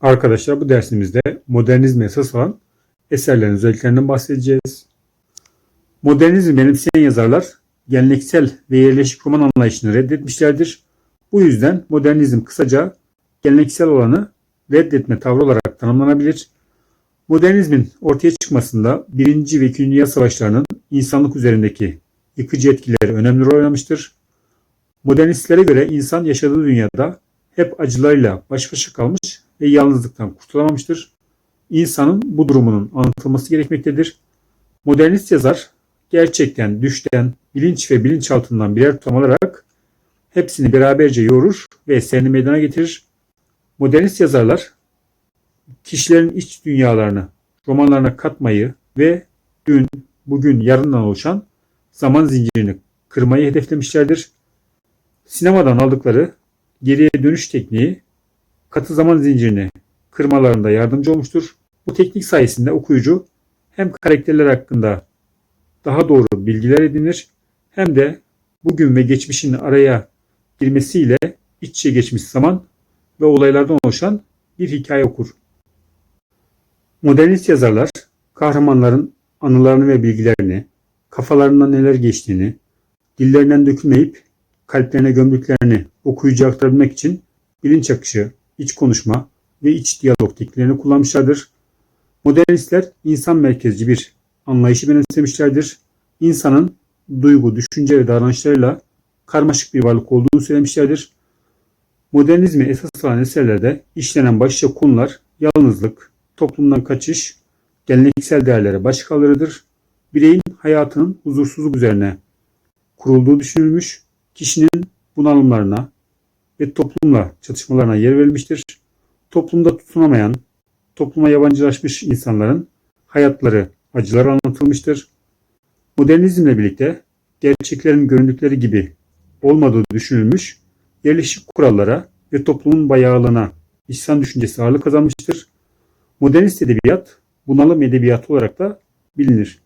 Arkadaşlar bu dersimizde modernizme esas olan eserlerin özelliklerinden bahsedeceğiz. Modernizmi benimseyen yazarlar geleneksel ve yerleşik roman anlayışını reddetmişlerdir. Bu yüzden modernizm kısaca geleneksel olanı reddetme tavrı olarak tanımlanabilir. Modernizmin ortaya çıkmasında 1. ve 2. Dünya Savaşları'nın insanlık üzerindeki yıkıcı etkileri önemli rol oynamıştır. Modernistlere göre insan yaşadığı dünyada hep acılarıyla baş başa kalmış ve yalnızlıktan kurtulamamıştır. İnsanın bu durumunun anlatılması gerekmektedir. Modernist yazar gerçekten düşten, bilinç ve bilinçaltından birer tutam alarak hepsini beraberce yoğurur ve eserini meydana getirir. Modernist yazarlar kişilerin iç dünyalarını romanlarına katmayı ve dün, bugün, yarından oluşan zaman zincirini kırmayı hedeflemişlerdir. Sinemadan aldıkları geriye dönüş tekniği katı zaman zincirini kırmalarında yardımcı olmuştur. Bu teknik sayesinde okuyucu hem karakterler hakkında daha doğru bilgiler edinir hem de bugün ve geçmişin araya girmesiyle iç içe geçmiş zaman ve olaylardan oluşan bir hikaye okur. Modernist yazarlar kahramanların anılarını ve bilgilerini, kafalarından neler geçtiğini, dillerinden dökülmeyip kalplerine gömdüklerini okuyucuya aktarabilmek için bilinç akışı, iç konuşma ve iç diyalog tekniklerini kullanmışlardır. Modernistler insan merkezci bir anlayışı benimsemişlerdir. İnsanın duygu, düşünce ve davranışlarıyla karmaşık bir varlık olduğunu söylemişlerdir. Modernizmi esas alan eserlerde işlenen başlıca konular yalnızlık, toplumdan kaçış, geleneksel değerlere baş kaldırıdır. Bireyin hayatının huzursuzluk üzerine kurulduğu düşünülmüş, kişinin bunalımlarına ve toplumla çatışmalarına yer verilmiştir. Toplumda tutunamayan, topluma yabancılaşmış insanların hayatları, acıları anlatılmıştır. Modernizmle birlikte gerçeklerin göründükleri gibi olmadığı düşünülmüş, yerleşik kurallara ve toplumun bayağılığına İhsan düşüncesi ağırlık kazanmıştır. Modernist edebiyat bunalım edebiyatı olarak da bilinir.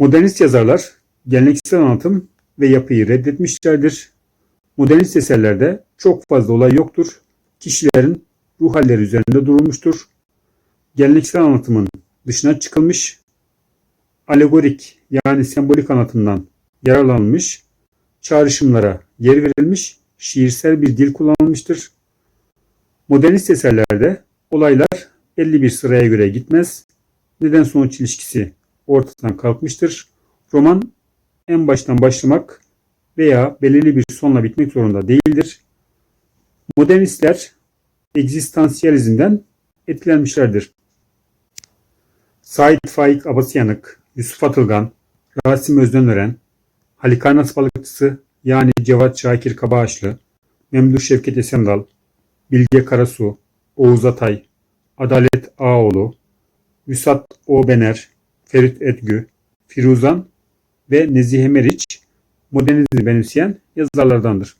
Modernist yazarlar geleneksel anlatım ve yapıyı reddetmişlerdir. Modernist eserlerde çok fazla olay yoktur. Kişilerin ruh halleri üzerinde durulmuştur. Geleneksel anlatımın dışına çıkılmış, alegorik yani sembolik anlatımdan yararlanmış, çağrışımlara yer verilmiş, şiirsel bir dil kullanılmıştır. Modernist eserlerde olaylar belli bir sıraya göre gitmez. Neden sonuç ilişkisi ortadan kalkmıştır. Roman en baştan başlamak veya belirli bir sonla bitmek zorunda değildir. Modernistler egzistansiyalizmden etkilenmişlerdir. Said Faik Abasyanık, Yusuf Atılgan, Rasim Özdönören, Halikarnas balıkçısı yani Cevat Şakir Kabağaçlı, Memduh Şevket Esendal, Bilge Karasu, Oğuz Atay, Adalet Ağoğlu, Vüsat Obener, Ferit Edgü, Firuzan ve Nezihe Meriç modernizmi benimseyen yazarlardandır.